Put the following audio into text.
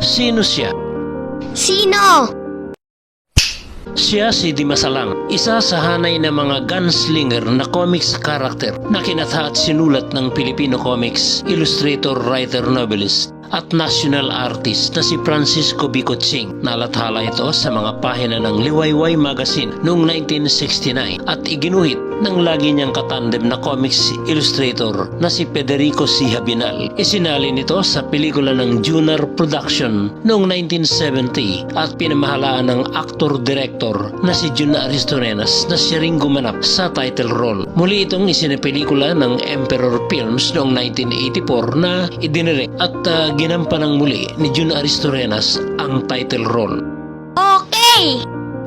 Sino siya? Sino? Siya si Dimasalang, isa sa hanay ng mga gunslinger na comics character na kinatha at sinulat ng Filipino comics, illustrator, writer, novelist at national artist na si Francisco Bicotsing. Nalathala ito sa mga pahina ng Liwayway Magazine noong 1969 at iginuhit ng lagi niyang katandem na comics illustrator na si Federico C. Habinal. Isinali nito sa pelikula ng Junar Production noong 1970 at pinamahalaan ng actor-director na si Jun Aristorenas na siya ring gumanap sa title role. Muli itong isinapelikula ng Emperor Films noong 1984 na idinirect at uh, ginampanang muli ni Jun Aristorenas ang title role. Okay!